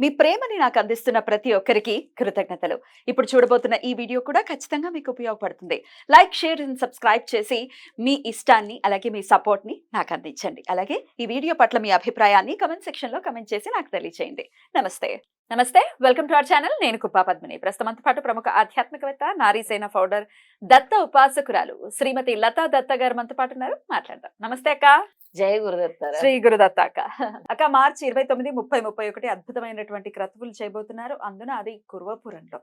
మీ ప్రేమని నాకు అందిస్తున్న ప్రతి ఒక్కరికి కృతజ్ఞతలు. ఇప్పుడు చూడబోతున్న ఈ వీడియో కూడా ఖచ్చితంగా మీకు ఉపయోగపడుతుంది. లైక్ షేర్ అండ్ సబ్స్క్రైబ్ చేసి మీ ఇష్టాన్ని అలాగే మీ సపోర్ట్ని నాకు అందించండి. అలాగే ఈ వీడియో పట్ల మీ అభిప్రాయాన్ని కమెంట్ సెక్షన్లో కమెంట్ చేసి నాకు తెలియజేయండి నమస్తే. నమస్తే. Welcome to our channel. నేను కుప్పా పద్మిని. ప్రస్తుతంతో పాటు ప్రముఖ ఆధ్యాత్మికవేత్త నారీసేన ఫౌండర్ దత్త ఉపాసకురాలు శ్రీమతి లతా దత్త గారు మనతో పాటు ఉన్నారు. మాట్లాడదాం. నమస్తే అక్క. జయ గురుదత్తారా శ్రీ గురుదత్త అక్క. అక్క మార్చి ఇరవై తొమ్మిది ముప్పై ముప్పై ఒకటి అద్భుతమైనటువంటి క్రతువులు చేయబోతున్నారు. అందున అది కురువపురంలో.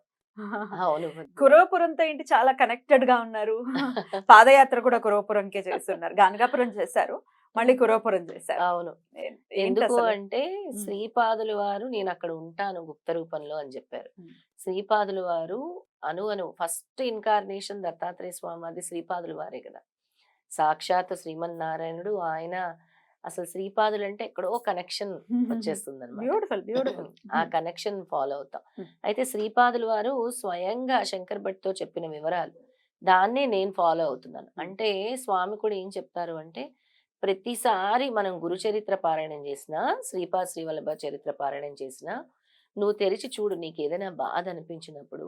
అవును. కురవపురంతో ఏంటి చాలా కనెక్టెడ్గా ఉన్నారు. పాదయాత్ర కూడా కురవపురంకే చేస్తున్నారు. గానగాపురం చేశారు. మళ్ళీ కురవపురం చేశారు. అవును. ఎందుకు? అంటే శ్రీపాదుల వారు నేను అక్కడ ఉంటాను గుప్త రూపంలో అని చెప్పారు. శ్రీపాదుల వారు అను అను ఫస్ట్ ఇన్కార్నేషన్ దత్తాత్రేయ స్వామి అది శ్రీపాదుల వారే కదా. సాక్షాత్ శ్రీమన్నారాయణుడు ఆయన అసలు శ్రీపాదులు అంటే ఎక్కడో కనెక్షన్ వచ్చేస్తుంది అనమాట బ్యూటిఫుల్. బ్యూటిఫుల్ ఆ కనెక్షన్ ఫాలో అవుతాం. అయితే శ్రీపాదుల వారు స్వయంగా శంకర్ భట్తో చెప్పిన వివరాలు దాన్నే నేను ఫాలో అవుతున్నాను. అంటే స్వామి కూడా ఏం చెప్తారు అంటే ప్రతిసారి మనం గురు చరిత్ర పారాయణం చేసినా శ్రీపాద శ్రీవల్లభ చరిత్ర పారాయణం చేసినా నువ్వు తెరిచి చూడు నీకు ఏదైనా బాధ అనిపించినప్పుడు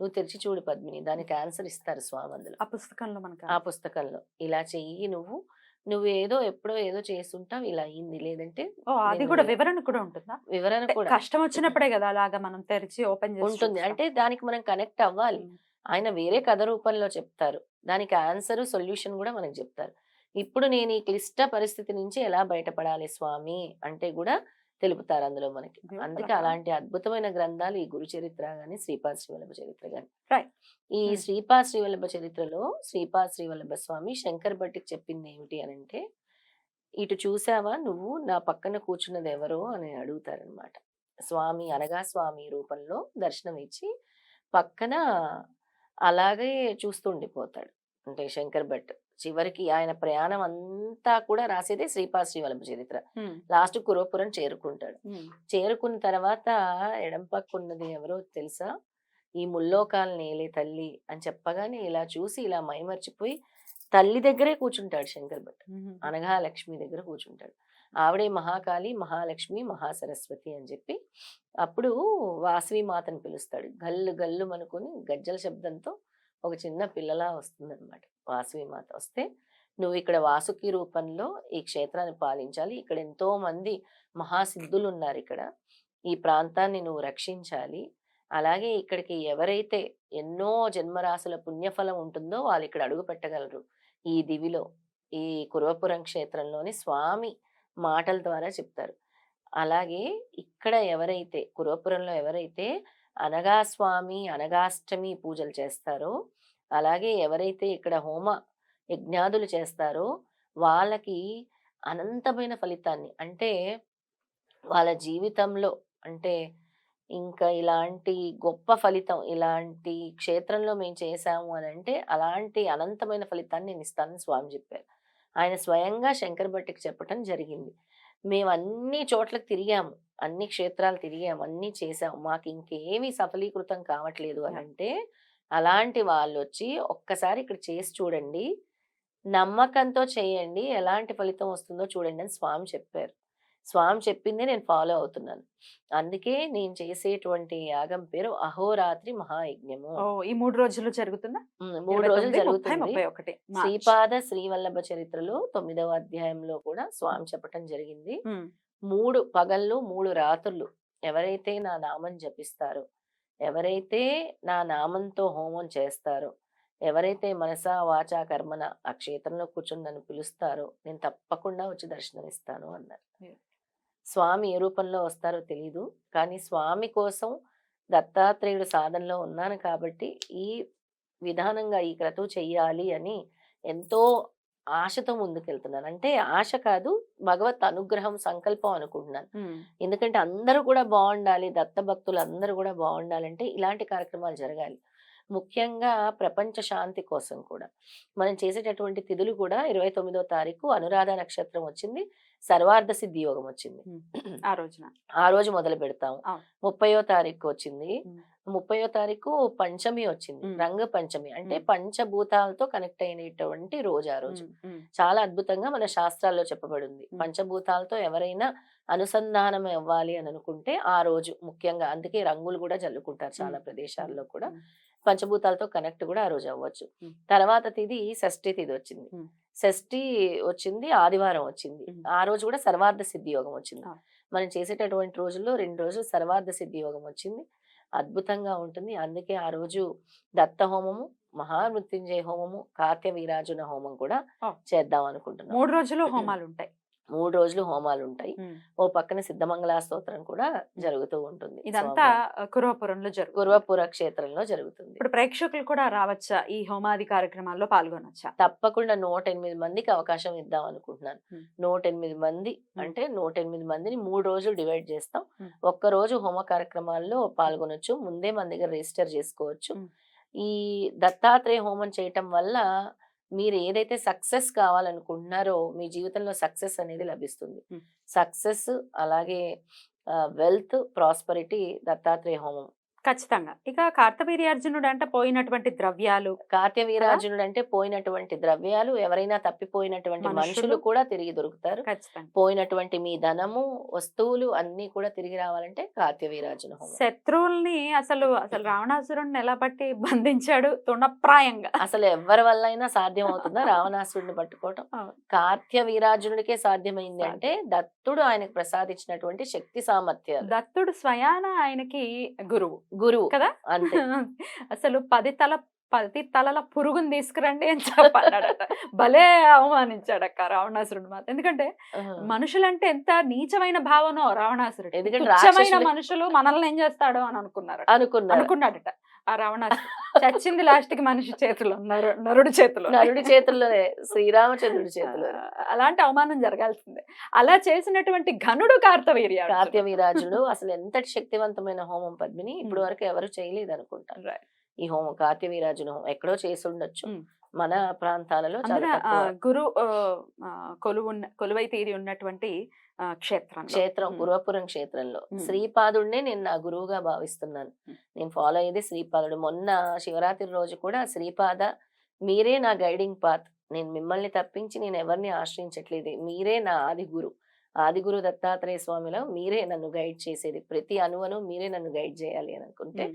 నువ్వు తెరిచి చూడు పద్మిని దానికి ఆన్సర్ ఇస్తారు స్వామి అందులో. ఆ పుస్తకంలో మనకు ఆ పుస్తకంలో. ఇలా చెయ్యి నువ్వు నువ్వు ఏదో ఎప్పుడో ఏదో చేస్తుంటావు ఇలా అయింది. లేదంటే అది కూడా వివరణ కూడా ఉంటుందా? వివరణ కూడా. కష్టం వచ్చినప్పుడే కదా అలాగా మనం తెరిచి ఓపెన్ ఉంటుంది. అంటే దానికి మనం కనెక్ట్ అవ్వాలి. ఆయన వేరే కథ రూపంలో చెప్తారు. దానికి ఆన్సర్ సొల్యూషన్ కూడా మనకు చెప్తారు. ఇప్పుడు నేను ఈ క్లిష్ట పరిస్థితి నుంచి ఎలా బయటపడాలి స్వామి? అంటే కూడా తెలుపుతారు అందులో మనకి అందుకే. అలాంటి అద్భుతమైన గ్రంథాలు ఈ గురు చరిత్ర గాని శ్రీపాద శ్రీవల్లభ చరిత్ర గాని. ఈ Hmm. శ్రీపాద శ్రీవల్లభ చరిత్రలో శ్రీపాద శ్రీవల్లభ స్వామి శంకర్ భట్టికి చెప్పింది ఏమిటి అని అంటే ఇటు చూసావా నువ్వు నా పక్కన కూర్చున్నది ఎవరో అని అడుగుతారనమాట స్వామి అనగా స్వామి రూపంలో దర్శనం ఇచ్చి పక్కన అలాగే చూస్తూ ఉండిపోతాడు అంటే శంకర్ భట్ చివరికి ఆయన ప్రయాణం అంతా కూడా రాసేదే శ్రీపాద శ్రీవల్లభ చరిత్ర. లాస్ట్ కురోపురం చేరుకుంటాడు. చేరుకున్న తర్వాత ఎడం పక్క ఉన్నది ఎవరో తెలుసా ఈ ముల్లోకాలు నేలే తల్లి అని చెప్పగానే ఇలా చూసి ఇలా మైమర్చిపోయి తల్లి దగ్గరే కూర్చుంటాడు శంకర్ భట్. అనగా లక్ష్మి దగ్గర కూర్చుంటాడు ఆవిడే మహాకాళి మహాలక్ష్మి మహాసరస్వతి అని చెప్పి అప్పుడు వాసవి మాతను పిలుస్తాడు గల్లు గల్లు అనుకుని గజ్జల శబ్దంతో ఒక చిన్న పిల్లలా వస్తుందన్నమాట వాసవి మాత వస్తే నువ్వు ఇక్కడ వాసుకి రూపంలో ఈ క్షేత్రాన్ని పాలించాలి. ఇక్కడ ఎంతో మంది మహాసిద్ధులు ఉన్నారు ఇక్కడ. ఈ ప్రాంతాన్ని నువ్వు రక్షించాలి. అలాగే ఇక్కడికి ఎవరైతే ఎన్నో జన్మరాశుల పుణ్యఫలం ఉంటుందో వాళ్ళు ఇక్కడ అడుగు పెట్టగలరు. ఈ దివిలో ఈ కురవపురం క్షేత్రంలోని స్వామి మాటల ద్వారా చెప్తారు. అలాగే ఇక్కడ ఎవరైతే కురవపురంలో ఎవరైతే అనగా స్వామి అనగాష్టమి పూజలు చేస్తారో. అలాగే ఎవరైతే ఇక్కడ హోమ యజ్ఞాదులు చేస్తారో వాళ్ళకి అనంతమైన ఫలితాన్ని అంటే వాళ్ళ జీవితంలో అంటే ఇంకా ఇలాంటి గొప్ప ఫలితం ఇలాంటి క్షేత్రంలో మేము చేశాము అని అంటే అలాంటి అనంతమైన ఫలితాన్ని నేను ఇస్తానని స్వామి చెప్పారు. ఆయన స్వయంగా శంకర్ భట్టికి చెప్పటం జరిగింది. మేము అన్ని చోట్లకు తిరిగాము. అన్ని క్షేత్రాలు తిరిగాము. అన్ని చేసాము. మాకు ఇంకేమీ సఫలీకృతం కావట్లేదు అని అంటే అలాంటి వాళ్ళు వచ్చి ఒక్కసారి ఇక్కడ చేసి చూడండి. నమ్మకంతో చేయండి. ఎలాంటి ఫలితం వస్తుందో చూడండి అని స్వామి చెప్పారు. స్వామి చెప్పిందే నేను ఫాలో అవుతున్నాను అందుకే నేను చేసేటువంటి యాగం పేరు అహోరాత్రి మహాయజ్ఞము ఈ మూడు రోజులు జరుగుతుందా మూడు రోజులు జరుగుతుంది ఒకటి. శ్రీపాద శ్రీవల్లభ చరిత్రలో తొమ్మిదవ అధ్యాయంలో కూడా స్వామి చెప్పటం జరిగింది. మూడు పగళ్ళు మూడు రాత్రులు ఎవరైతే నా నామం జపిస్తారో ఎవరైతే నా నామంతో హోమం చేస్తారో ఎవరైతే మనసా వాచా కర్మన ఆ క్షేత్రంలో కూర్చొని నన్ను పిలుస్తారో నేను తప్పకుండా వచ్చి దర్శనం ఇస్తాను అన్నారు. స్వామి ఏ రూపంలో వస్తారో తెలీదు. కానీ స్వామి కోసం దత్తాత్రేయుడు సాధనలో ఉన్నాను కాబట్టి ఈ విధానంగా ఈ క్రతువు చెయ్యాలి అని ఎంతో ఆశతో ముందుకెళ్తున్నాను. అంటే ఆశ కాదు భగవత్ అనుగ్రహం సంకల్పం అనుకుంటున్నాను. ఎందుకంటే అందరూ కూడా బాగుండాలి దత్త భక్తులు అందరూ కూడా బాగుండాలంటే ఇలాంటి కార్యక్రమాలు జరగాలి. ముఖ్యంగా ప్రపంచ శాంతి కోసం కూడా మనం చేసేటటువంటి తిథులు కూడా ఇరవై తొమ్మిదో తారీఖు అనురాధ నక్షత్రం వచ్చింది సర్వార్థ సిద్ధి యోగం వచ్చింది ఆ రోజున ఆ రోజు మొదలు పెడతాము. ముప్పయో తారీఖు వచ్చింది. ముప్పయో తారీఖు పంచమి వచ్చింది. రంగ పంచమి అంటే. పంచభూతాలతో కనెక్ట్ అయినటువంటి రోజు ఆ రోజు చాలా అద్భుతంగా మన శాస్త్రాల్లో చెప్పబడింది. పంచభూతాలతో ఎవరైనా అనుసంధానం అవ్వాలి అని అనుకుంటే ఆ రోజు ముఖ్యంగా అందుకే రంగులు కూడా జల్లుకుంటారు చాలా. ప్రదేశాల్లో కూడా. పంచభూతాలతో కనెక్ట్ కూడా ఆ రోజు అవ్వచ్చు. తర్వాత తిది షష్ఠి తిది వచ్చింది. షష్ఠి వచ్చింది ఆదివారం వచ్చింది. ఆ రోజు కూడా సర్వార్థ సిద్ధి యోగం వచ్చింది. మనం చేసేటటువంటి రోజుల్లో రెండు రోజులు సర్వార్థ సిద్ధి యోగం వచ్చింది అద్భుతంగా ఉంటుంది అందుకే ఆ రోజు దత్త హోమము మహామృత్యుంజయ హోమము కార్త్య వీరాజున హోమం కూడా. చేద్దాం అనుకుంటున్నాం మూడు రోజులు హోమాలు ఉంటాయి మూడు రోజులు హోమాలు ఉంటాయి. ఓ పక్కన సిద్ధమంగళ స్తోత్రం కూడా జరుగుతూ ఉంటుంది ఇదంతా. కురవపురంలో జరుగుతుంది గురువపుర క్షేత్రంలో జరుగుతుంది ఇప్పుడు ప్రేక్షకులు కూడా రావచ్చా ఈ హోమాది కార్యక్రమాల్లో పాల్గొనొచ్చా తప్పకుండా నూట ఎనిమిది మందికి అవకాశం ఇద్దాం అనుకుంటున్నాను. నూట ఎనిమిది మంది. అంటే నూట ఎనిమిది మందిని మూడు రోజులు డివైడ్ చేస్తాం. ఒక్క రోజు హోమ కార్యక్రమాల్లో పాల్గొనొచ్చు ముందే మన దగ్గర రిజిస్టర్ చేసుకోవచ్చు. ఈ దత్తాత్రేయ హోమం చేయటం వల్ల మీరు ఏదైతే సక్సెస్ కావాలనుకుంటున్నారో మీ జీవితంలో సక్సెస్ అనేది లభిస్తుంది. సక్సెస్ అలాగే వెల్త్ ప్రాస్పరిటీ దత్తాత్రేయ హోమం ఖచ్చితంగా. ఇక కార్తవీర్యార్జునుడు అంటే పోయినటువంటి ద్రవ్యాలు. కార్త్య వీరార్జునుడు అంటే పోయినటువంటి ద్రవ్యాలు. ఎవరైనా తప్పిపోయినటువంటి మనుషులు. కూడా తిరిగి దొరుకుతారు. పోయినటువంటి మీ ధనము వస్తువులు అన్ని కూడా తిరిగి రావాలంటే హోమం. శత్రువుల్ని అసలు అసలు రావణాసురుడిని ఎలా పట్టి బంధించాడు? తుణప్రాయంగా. అసలు ఎవరి వల్ల అయినా సాధ్యం అవుతుందా రావణాసురుడిని పట్టుకోవటం? అవును. కార్త్య వీరార్జునుడికే సాధ్యమైంది అంటే దత్తుడు ఆయనకు ప్రసాదించినటువంటి శక్తి సామర్థ్యాలు. దత్తుడు స్వయాన ఆయనకి గురువు. గురువు కదా? అంతే. అసలు పది తల పది తలల పురుగుని తీసుకురండి అని చెప్పన్నాడట. భలే అవమానించాడక్క రావణాసురుడు మాత్రం. ఎందుకంటే. మనుషులంటే ఎంత నీచమైన భావనో రావణాసురుడు. రాక్షసులు- మనుషులు మనల్ని ఏం చేస్తాడో అని అనుకున్నారు అనుకున్నారు అనుకున్నాడట ఆ రావణాసురుడు. చచ్చింది లాస్ట్కి మనిషి చేతిలో నరు నరుడి చేతిలో. నరుడి చేతుల్లోనే శ్రీరామచంద్రుడి చేతిలో. అలాంటి అవమానం జరగాల్సిందే. అలా చేసినటువంటి ఘనుడు కార్తవీర్య కార్త్య వీరాజుడు అసలు ఎంతటి శక్తివంతమైన హోమం పద్మిని ఇప్పుడు వరకు ఎవరు చేయలేదు అనుకుంటారు. ఈ హోమం ఎక్కడో చేసి ఉండొచ్చు. మన ప్రాంతాలలో. గురు కొలువు కొలువై తీరి ఉన్నటువంటి క్షేత్రం క్షేత్రం గురువపురం క్షేత్రంలో. శ్రీపాదుడినే నేను నా గురువుగా భావిస్తున్నాను. నేను ఫాలో అయ్యేది శ్రీపాదుడు మొన్న శివరాత్రి రోజు కూడా శ్రీపాద మీరే నా గైడింగ్ పాత్ నేను మిమ్మల్ని తప్పించి నేను ఎవరిని ఆశ్రయించట్లేదు మీరే నా ఆది గురు ఆది గురు దత్తాత్రేయ స్వామిలో మీరే నన్ను గైడ్ చేసేది. ప్రతి అణువను మీరే నన్ను గైడ్ చేయాలి అని అనుకుంటే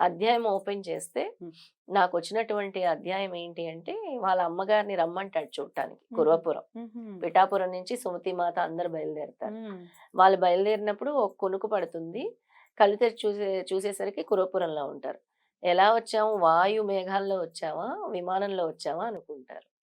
అధ్యాయం ఓపెన్ చేస్తే. నాకు వచ్చినటువంటి అధ్యాయం ఏంటి అంటే వాళ్ళ అమ్మగారిని రమ్మంటాడు చూడటానికి. కురవపురం. పిఠాపురం నుంచి సుమతి మాత అందరు బయలుదేరుతారు. వాళ్ళు బయలుదేరినప్పుడు ఒక కొనుకు పడుతుంది. కళ్ళు తెరిచి చూసే చూసేసరికి కురవపురంలో ఉంటారు. ఎలా వచ్చాము వాయు మేఘాల్లో వచ్చావా? విమానంలో వచ్చావా? అనుకుంటారు.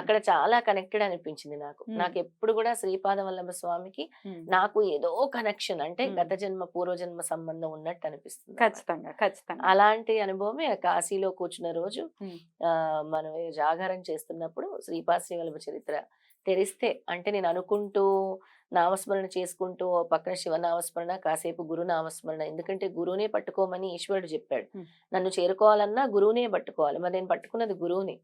అక్కడ చాలా కనెక్టెడ్ అనిపించింది నాకు. నాకు ఎప్పుడు కూడా శ్రీపాద వల్లభ స్వామికి నాకు ఏదో కనెక్షన్ అంటే. గత జన్మ పూర్వజన్మ సంబంధం ఉన్నట్టు అనిపిస్తుంది. ఖచ్చితంగా ఖచ్చితంగా అలాంటి అనుభవమే కాశీలో కూర్చున్న రోజు. ఆ మనం జాగారం చేస్తున్నప్పుడు శ్రీపాద శ్రీవల్లభ చరిత్ర తెరిస్తే అంటే నేను అనుకుంటూ నామస్మరణ చేసుకుంటూ ఓ పక్కన శివ నామస్మరణ కాసేపు గురు నామస్మరణ. ఎందుకంటే గురువునే పట్టుకోమని ఈశ్వరుడు చెప్పాడు. నన్ను చేరుకోవాలన్నా గురువునే పట్టుకోవాలి. మరి నేను పట్టుకున్నది గురువుని.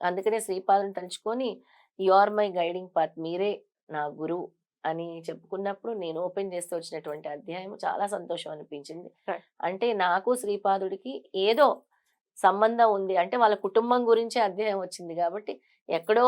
అందుకనే శ్రీపాదం తలుచుకొని you are my guiding path మీరే నా గురువు అని చెప్పుకున్నప్పుడు నేను ఓపెన్ చేస్తూ వచ్చినటువంటి అధ్యాయం చాలా సంతోషం అనిపించింది. అంటే నాకు శ్రీపాదుడికి ఏదో సంబంధం ఉంది. అంటే వాళ్ళ కుటుంబం గురించే అధ్యాయం వచ్చింది కాబట్టి ఎక్కడో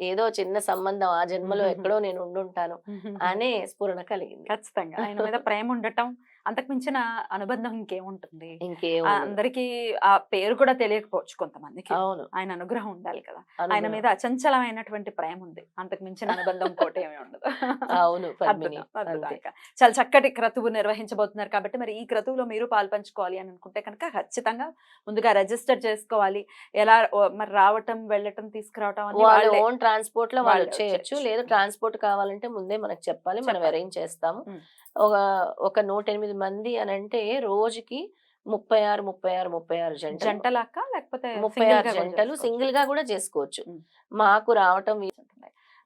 ఏదో చిన్న సంబంధం ఆ జన్మలో. ఎక్కడో నేను ఉండుంటాను అనే స్ఫురణ కలిగింది ఖచ్చితంగా ఆయన మీద ప్రేమ ఉండటం అంతకు మించిన అనుబంధం ఇంకేముంటుంది? అందరికీ ఆ పేరు కూడా తెలియకపోవచ్చు కొంతమందికి. అవును. ఆయన అనుగ్రహం ఉండాలి కదా. ఆయన. మీద అచంచలమైనటువంటి ప్రేమ ఉంది. అంతకు మించిన అనుబంధం కోటి ఏమీ ఉండదు. అవును. చాలా చక్కటి క్రతువు నిర్వహించబోతున్నారు కాబట్టి మరి ఈ క్రతువులో మీరు పాల్పంచుకోవాలి అని అనుకుంటే కనుక ఖచ్చితంగా ముందుగా రిజిస్టర్ చేసుకోవాలి. ఎలా మరి రావటం వెళ్ళటం తీసుకురావటం వాళ్ళ. ఓన్ ట్రాన్స్పోర్ట్లో వాళ్ళు వచ్చేయచ్చు. లేదు ట్రాన్స్పోర్ట్ కావాలంటే ముందే మనకు చెప్పాలి. మనం. అరేంజ్ చేస్తాము. ఒక ఒక నూట ఎనిమిది మంది అని అంటే రోజుకి ముప్పై ఆరు ముప్పై ఆరు ముప్పై ఆరు జంటలు. జంటలాక్క? లేకపోతే ముప్పై ఆరు జంటలు సింగిల్గా కూడా చేసుకోవచ్చు. మాకు రావటం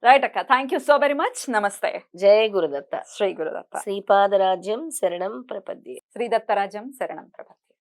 రైట్ అక్క thank you so very much. నమస్తే. జయ గురుదత్త. శ్రీ గురుదత్త. శ్రీపాదరాజ్యం శరణం ప్రపద్యే. శ్రీదత్తరాజం శరణం ప్రభ